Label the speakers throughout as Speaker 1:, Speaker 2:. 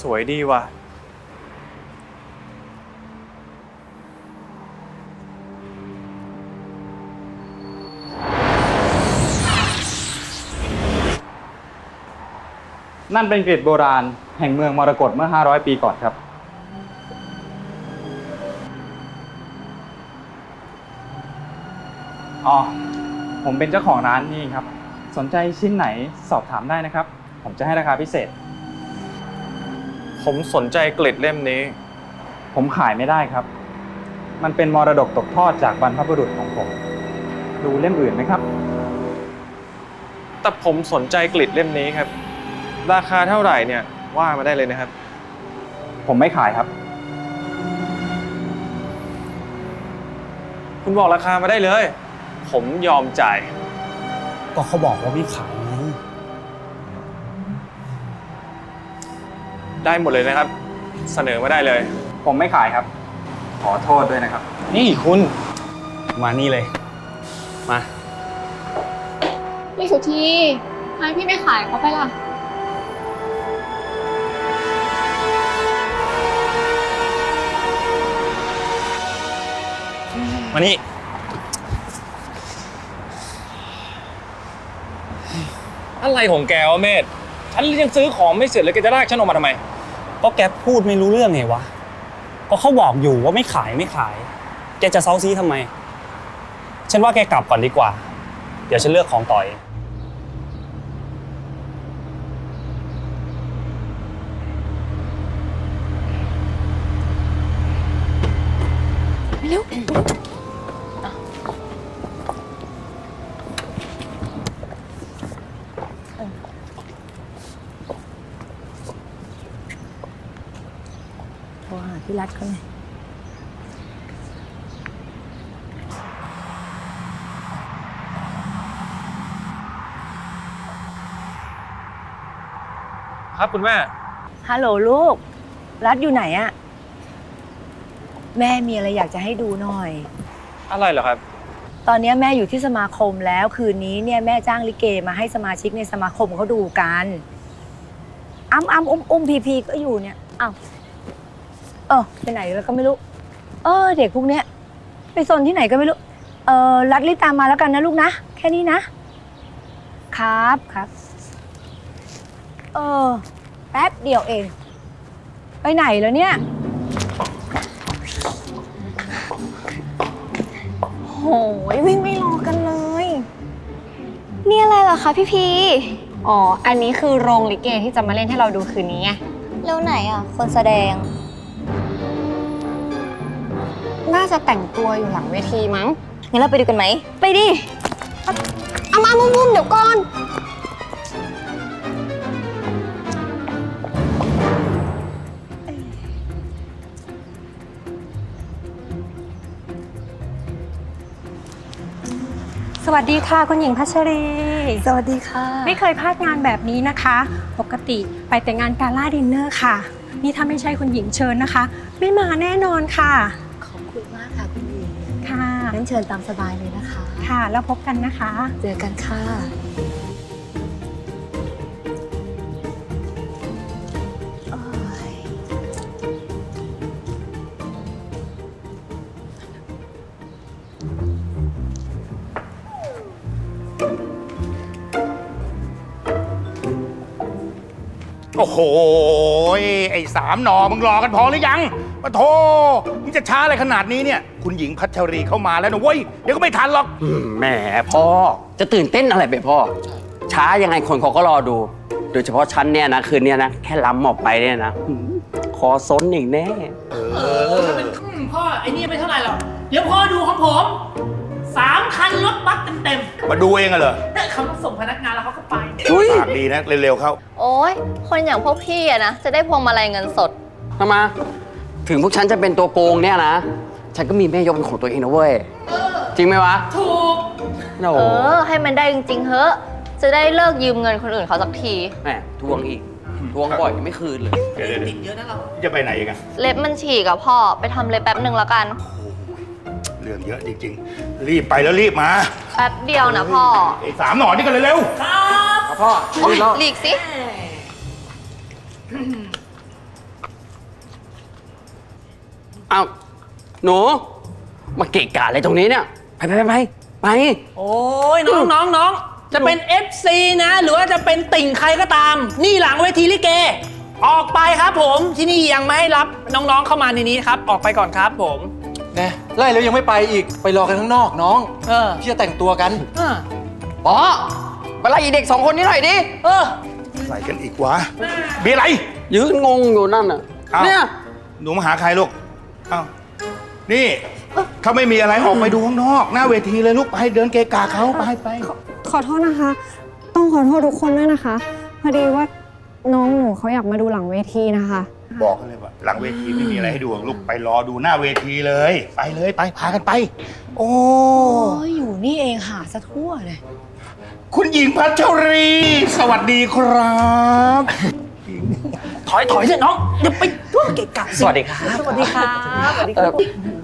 Speaker 1: สวยดีว่ะ
Speaker 2: นั่นเป็นกรีดโบราณ แห่งเมืองมรกตเมื่อ 500 ปีก่อนครับ อ๋อ ผมเป็นเจ้าของร้านนี่ครับ สนใจชิ้นไหนสอบถามได้นะครับ ผมจะให้ราคาพิเศษ
Speaker 1: ผมสนใจกลิดเล่มนี้
Speaker 2: ผมขายไม่ได้ครับ มันเป็นมรดกตกทอดจากบรรพบุรุษของผม ดูเล่มอื่นไหมครับ
Speaker 1: แต่ผมสนใจกลิดเล่มนี้ครับ ราคาเท่าไหร่เนี่ยว่ามาได้เลยนะครับ
Speaker 2: ผมไม่ขายครับ
Speaker 1: คุณบอกราคามาได้เลย ผมยอมจ่าย
Speaker 3: ก็เขาบอกว่าไม่ขาย ไง
Speaker 1: ได้หมดเลยนะครับ เสนอมาได้เลย
Speaker 2: ผมไม่ขายครับ ขอโทษด้วยนะครับ
Speaker 3: นี่คุณ มานี่เลย มา
Speaker 4: พี่สุธีทำไมพี่ไม่ขายเขาไปล่ะ
Speaker 3: มานี่
Speaker 1: อะไรของแกวะเมธฉันยังซื้อของไม่เสร็จเลยแกจะลากฉันออกมาทำไม
Speaker 3: ก็แกพูดไม่รู้เรื่องไงวะ ก็เขาบอกอยู่ว่าไม่ขายไม่ขาย แกจะเซาซีทำไม ฉันว่าแกกลับก่อนดีกว่า เดี๋ยวฉันเลือกของต่อเอง
Speaker 5: โทรหา พี่รัฐเขาหน่อย
Speaker 1: ครับคุณแม่
Speaker 5: ฮัลโหลลูก รัฐอยู่ไหนอะแม่มีอะไรอยากจะให้ดูหน่อย
Speaker 1: อะไรเหรอครับ
Speaker 5: ตอนนี้แม่อยู่ที่สมาคมแล้วคืนนี้เนี่ยแม่จ้างลิเกมาให้สมาชิกในสมาคมเขาดูกันอ้ำอ้ำอุ้มอุ้มพีพีก็อยู่เนี่ยอ้าว เออไปไหนแล้วก็ไม่รู้ เออ เด็กพวกเนี้ยไปซนที่ไหนก็ไม่รู้ เออรัดรีบตามมาแล้วกันนะลูกนะ แค่นี้นะ ครับครับ เออ แป๊บเดียวเอง ไปไหนแล้วเนี่ย
Speaker 4: โหยวิ่งไม่รอกันเลย นี่อะไรเหรอคะพี่พีอ๋อ อันนี้คือโรงลิเกที่จะมาเล่นให้เราดูคืนนี้ไง
Speaker 6: แล้วไหนอะ คนแสดง
Speaker 4: จะแต่งตัวอยู่หลังเวทีมั้ง
Speaker 6: งั้นเราไปดูกันไหม
Speaker 4: ไปดิ เอามามุมๆเดี๋ยวก่อน
Speaker 7: สวัสดีค่ะ คุณหญิงพัชรี
Speaker 5: สวัสดีค่ะ
Speaker 7: ไม่เคยพลาดงานแบบนี้นะคะ ปกติไปแต่งานกาล่าดินเนอร์ค่ะ นี่ถ้าไม่ใช่คุณหญิงเชิญนะคะ ไม่มาแน่นอนค่ะ
Speaker 5: งั้นเชิญตามสบายเลยนะคะ
Speaker 7: ค่ะ แล้วพบกันนะคะ
Speaker 5: เจอกันค่ะ
Speaker 8: โอ้โห ไอ้สามหนอมึงรอกันพอหรือยังปะโท มึงจะช้าอะไรขนาดนี้เนี่ย คุณหญิงพัชรีเข้ามาแล้วนะเว้ย เดี๋ยวก็ไม่ทันหรอก
Speaker 9: อืมแหมพ่อ จะตื่นเต้นอะไรไปพ่อ ช้ายังไงคนเขาก็รอดู โดยเฉพาะฉันเนี่ยนะคืนเนี้ยนะ แค่ล้ำออกไปเนี่ยนะหืมคอซนอีกแน่
Speaker 10: พ่อไอ้นี่ไม่เท่าไหร่หรอก เดี๋ยวพ่อดูของผมสามคันรถบัสเต็ม
Speaker 8: มาดูเองอะเหรอ
Speaker 10: ๆแต่เขาต้องส่งพนักงานแล้วเขาก็ไป
Speaker 8: ปากดีนะ เร็วๆเข้า
Speaker 6: โอ้ยคนอย่างพวกพี่อะนะ จะได้พวงมาลัยเงินสด
Speaker 9: ทำไม ถึงพวกฉันจะเป็นตัวโกงเนี่ยนะ ฉันก็มีแม่ยกเป็นของตัวเองนะเว้ย จริงไหมวะ
Speaker 10: ถูก
Speaker 9: โอ้
Speaker 6: เออ ให้มันได้จริงๆเฮ้อะ จะได้เลิกยืมเงินคนอื่นเขาสักที
Speaker 9: แหมทวงอีก ทวงบ่อยยังไม่คืนเลย
Speaker 8: เดี๋ยว
Speaker 10: ติดเยอะนะเรา
Speaker 8: ๆจะไปไหนกัน
Speaker 6: เล็บมันฉีกอะพ่อ ไปทำเล็บแป๊บหนึ่งแล้วกัน
Speaker 8: เรื่องเยอะจริงๆ รีบไปแล้วรีบมา
Speaker 6: แป๊บเดียวนะพ่อ
Speaker 8: ไอ้สามหนอนี่กันเร็วๆ
Speaker 9: พ่อ
Speaker 6: โอ๊ยหลีกสิ
Speaker 9: อ้าวหนูมาเกะกะอะไรตรงนี้เนี่ยไปไปไปไปไป
Speaker 10: โอ้ยน้องน้องน้องจะเป็น FC นะ หรือว่าจะเป็นติ่งใครก็ตาม นี่หลังเวทีลิเก ออกไปครับผมที่นี่ยังไม่ให้รับน้องๆเข้ามาในนี้ครับ ออกไปก่อนครับผม
Speaker 11: แน่ไล่แล้วยังไม่ไปอีกไปรอกันข้างนอกน้อง
Speaker 10: เออ
Speaker 11: พี่จะแต่งตัวกัน
Speaker 10: เออ
Speaker 9: ป๋อไปไล่อีเด็กสองคนนี้หน่อยดิ
Speaker 10: เออ
Speaker 8: อะไรกันอีกวะมีอะไร
Speaker 9: ยืนงงอยู่นั่นน่ะ
Speaker 8: เอ้า
Speaker 9: เนี่ย
Speaker 8: หนูมาหาใครลูกเอ้านี่เขาไม่มีอะไรออกไปดูข้างนอก หน้าเวทีเลยลูกไปเดินเกะกะเขาไปไป
Speaker 4: ขอโทษนะคะ ต้องขอโทษทุกคนด้วยนะคะ พอดีว่าน้องหนูเขาอยากมาดูหลังเวทีนะคะ
Speaker 8: บอกเขาเลยว่าหลังเวทีไม่มีอะไรให้ดูหรอกลูกไปรอดูหน้าเวทีเลย ไปเลยไปพากันไป โอ้
Speaker 5: โอ้ยอยู่นี่เองหาซะทั่วเลย
Speaker 8: คุณหญิงพัชรี สวัสดีครับ
Speaker 10: ถอยถอยเถอะน้องอย่าไปทั่วเกะกะสิ
Speaker 3: สวัสดีครับ
Speaker 10: สวัสดีครับสวัสดีครับ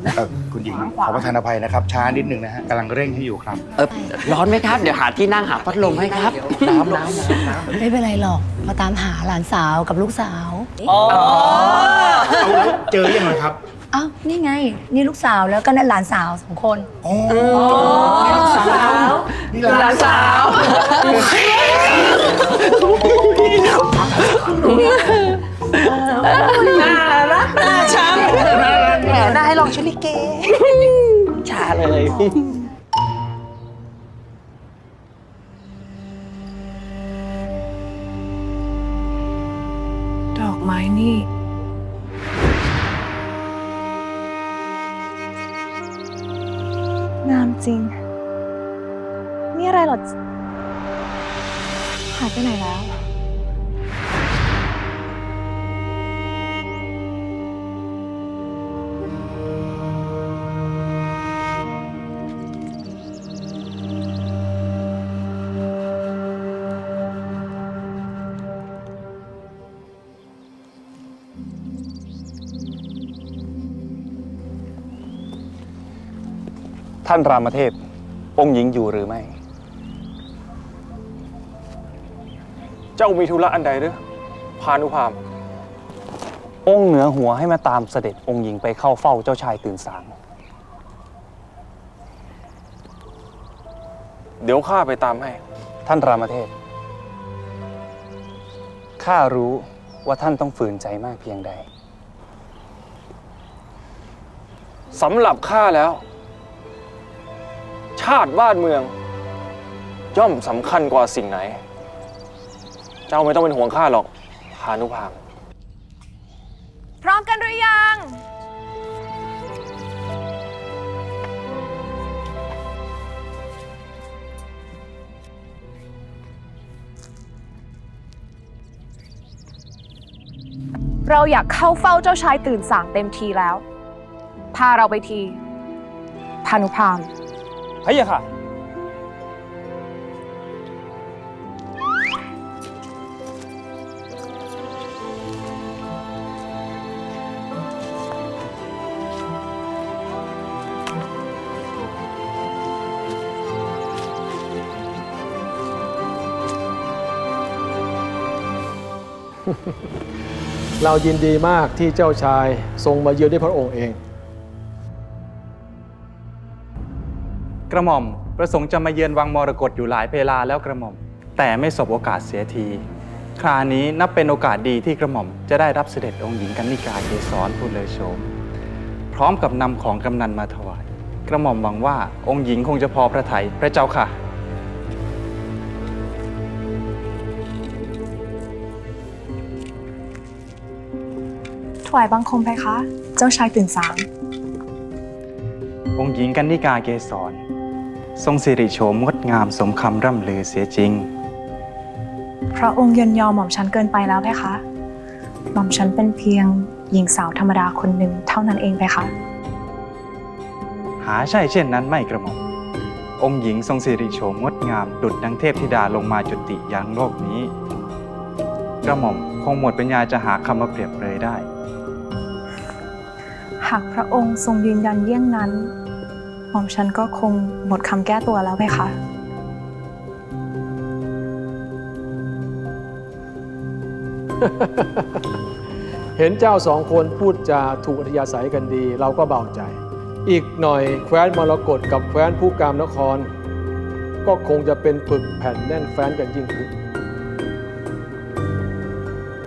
Speaker 8: เอ่อคุณหญิงขอประทานอภัยนะครับ ช้านิดนึงนะฮะกำลังเร่งให้อยู่ครับ
Speaker 9: เออร้อนไหมครับ เดี๋ยวหาที่นั่งหาพัดลมให้ครับ น้ำน้ำน้ำ
Speaker 5: ไม่เป็นไรหรอก มาตามหาหลานสาวกับลูกสาว
Speaker 10: อ๋อ
Speaker 8: เอาแล้วเจอยังไงครับ
Speaker 5: อ้าว นี่ไง นี่ลูกสาวแล้วก็นั่นหลานสาวสองคน
Speaker 8: อ๋อ
Speaker 10: ลูกสาว
Speaker 8: นี่หลานสาว
Speaker 10: น่ารักน่าชังแหมน่าให้ลองชุลิเก
Speaker 9: ชาเลย
Speaker 7: ดอกไม้นี่ งามจริง นี่อะไรหรอหายไปไหนแล้ว
Speaker 2: ท่านรามเทพ องค์หญิงอยู่หรือไม่
Speaker 1: เจ้ามีธุระอันใดหรือพานุพาม
Speaker 2: องค์เหนือหัวให้มาตามเสด็จองค์หญิงไปเข้าเฝ้าเจ้าชายตื่นสาง
Speaker 1: เดี๋ยวข้าไปตามให้
Speaker 2: ท่านรามเทพ ข้ารู้ว่าท่านต้องฝืนใจมากเพียงใด
Speaker 1: สำหรับข้าแล้ว ชาติบ้านเมือง ย่อมสำคัญกว่าสิ่งไหน เจ้าไม่ต้องเป็นห่วงข้าหรอกพานุพาม
Speaker 4: พร้อมกันหรือยัง
Speaker 7: เราอยากเข้าเฝ้าเจ้าชายตื่นสางเต็มทีแล้ว พาเราไปทีพานุพาม
Speaker 2: พะยะค่ะ
Speaker 12: เรายินดีมากที่เจ้าชายทรงมาเยือนด้วยพระองค์เอง
Speaker 2: กระหม่อมประสงค์จะมาเยือนวังมรกตอยู่หลายเวลาแล้วกระหม่อม แต่ไม่สบโอกาสเสียที คราวนี้นับเป็นโอกาสดีที่กระหม่อมจะได้รับเสด็จองค์หญิงกันนิกาเกษรผู้เลยโฉมพร้อมกับนำของกำนันมาถวาย กระหม่อมหวังว่าองค์หญิงคงจะพอพระทัยพระเจ้าค่ะ
Speaker 7: ถวายบังคมไปคะ เจ้าชายตื่นสาง
Speaker 2: องค์หญิงกันนิกาเกษร ทรงสิริโฉมงดงามสมคำร่ำลือเสียจริง
Speaker 7: พระองค์ยินยอมหม่อมฉันเกินไปแล้วไหมคะ หม่อมฉันเป็นเพียงหญิงสาวธรรมดาคนหนึ่งเท่านั้นเองไปคะ
Speaker 2: หาใช่เช่นนั้นไม่กระหม่อมองค์หญิงทรงสิริโฉมงดงามดุจดังเทพธิดาลงมาจุติยังโลกนี้ กระหม่อมคงหมดปัญญาจะหาคำมาเปรียบเลยได้
Speaker 7: หากพระองค์ทรงยืนยันเยี่ยงนั้น หม่อมฉันก็คงหมดคำแก้ตัวแล้วไหมคะ
Speaker 12: เห็นเจ้าสองคนพูดจาถูกอัธยาศัยกันดี เราก็เบาใจ อีกหน่อยแคว้นมรกตกับแคว้นผู้กามนคร ก็คงจะเป็นปึกแผ่นแน่นแฟ้นกันยิ่งขึ้น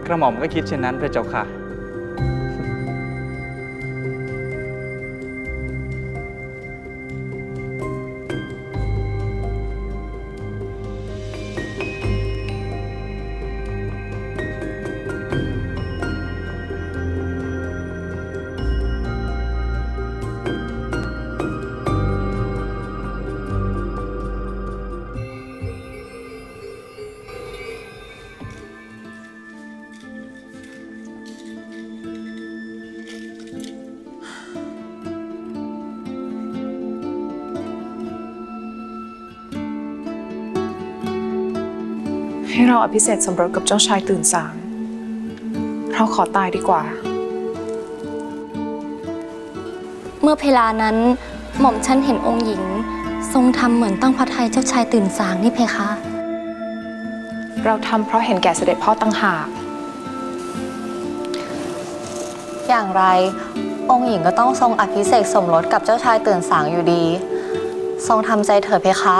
Speaker 2: กระหม่อมก็คิดเช่นนั้นพระเจ้าค่ะ
Speaker 7: ให้เราอภิเษกสมรสกับเจ้าชายตื่นสาง เราขอตายดีกว่า
Speaker 6: เมื่อเพลานั้นหม่อมฉันเห็นองค์หญิง ทรงทำเหมือนตั้งพระทัยเจ้าชายตื่นสางนี่เพคะ
Speaker 7: เราทำเพราะเห็นแก่เสด็จพ่อตั้งหาก
Speaker 6: อย่างไรองค์หญิงก็ต้องทรงอภิเษกสมรสกับเจ้าชายตื่นสางอยู่ดี ทรงทำใจเถิดเพคะ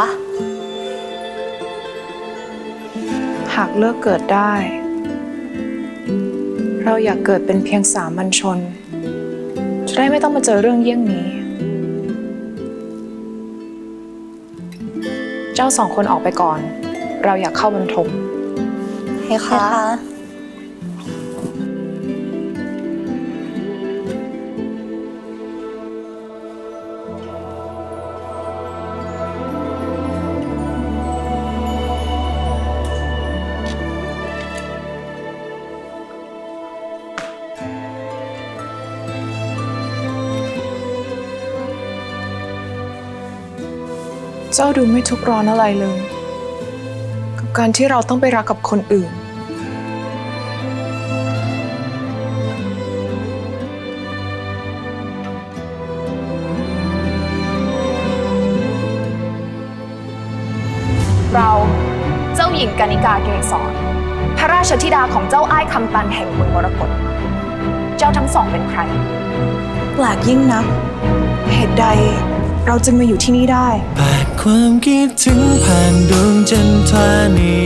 Speaker 7: หากเลือกเกิดได้ เราอยากเกิดเป็นเพียงสามัญชน จะได้ไม่ต้องมาเจอเรื่องเยี่ยงนี้ เจ้าสองคนออกไปก่อน เราอยากเข้าบรรทม
Speaker 6: เพคะ
Speaker 7: เจ้าดูไม่ทุกข์ร้อนอะไรเลย กับการที่เราต้องไปรักกับคนอื่น เราเจ้าหญิงกานิกาเกษรพระราชธิดาของเจ้าอ้ายคำตันแห่งเมืองมรกตเจ้าทั้งสองเป็นใคร แปลกยิ่งนัก เหตุใด เราจึงมาอยู่ที่นี่ได้
Speaker 13: ความคิดถึงผ่านดวงจันทรานี